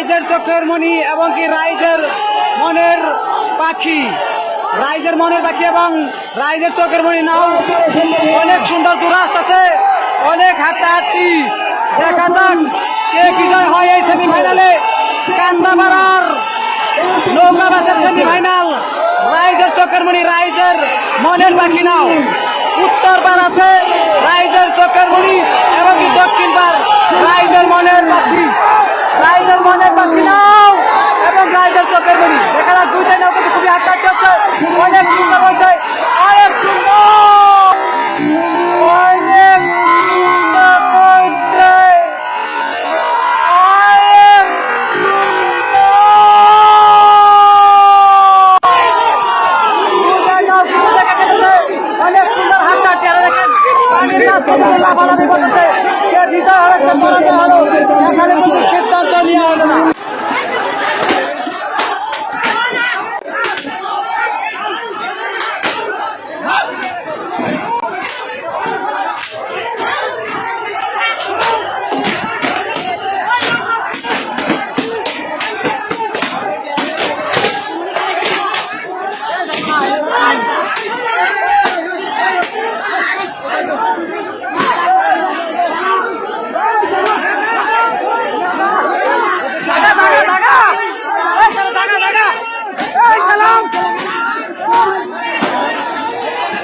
চোখের মণি এবং কি রাইজের মনের পাখি। রাইজের মনের পাখি এবং রাইজের চোখের মণি নাও। অনেক সুন্দর দুরাস্ত আছে, অনেক হাতাহাতি। দেখা যাক কে বিজয় হয় এই সেমিফাইনালে কান্দাপাড়ার নৌকা বাসের সেমিফাইনাল রাইজের চোখের মণি, রাইজের মনের পাখি নাও উত্তর পার আছে রাইজের চোখের মণি এবং কি দক্ষিণ পার রাইজের মনের পাখি রাইজের মনের পাখি নাও এবং রাইজের চোখের মণি দেখা যাক দুইটাই নাও কিন্তু খুবই আশ্চর্য হচ্ছে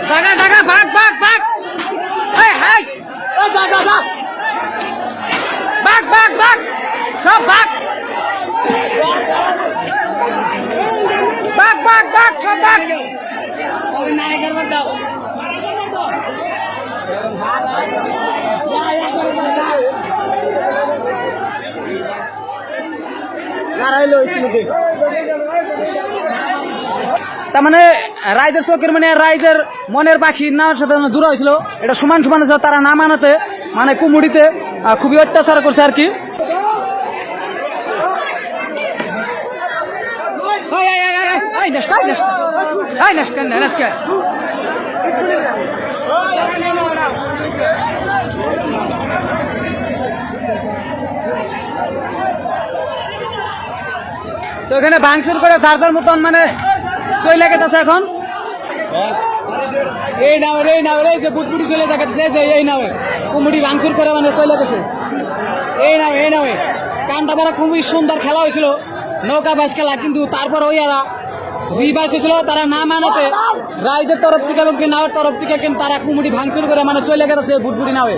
জাগা জাগা ভাগ ভাগ ভাগ এই হাই এই যা যা যা ভাগ ভাগ ভাগ সব ভাগ ভাগ ভাগ ভাগ সব ভাগ ওই নারিকেল মার দাও তার মানে রাইজের চোখের মানে রাইজের মনের পাখি নামের সাথে জোড়া হয়েছিল। এটা সমান সমান তারা না মানাতে মানে কুমুড়িতে খুবই অত্যাচার করছে আর কি। তো এখানে ভাঙচুর করে যার মতন মানে চলে গেছে এখন? এই নাও এই নাও এই যে বুটবুটি চলে যাচ্ছে যে, এই নাও কুমুটি ভাঙচুর করে মানে চলে গেছে। এই নাও এই নাও কান্দাপাড়া খুবই সুন্দর খেলা হয়েছিল। নৌকা বাস খেলা, কিন্তু তারপর ওই এরা রিবাস হয়েছিল তারা না মানাতে। রাইজের তরফ থেকে এবং নাওয়ের তরফ থেকে কিন্তু তারা কুমুটি ভাঙচুর করে মানে চলে গেছে বুটবুটি নাওয়ে।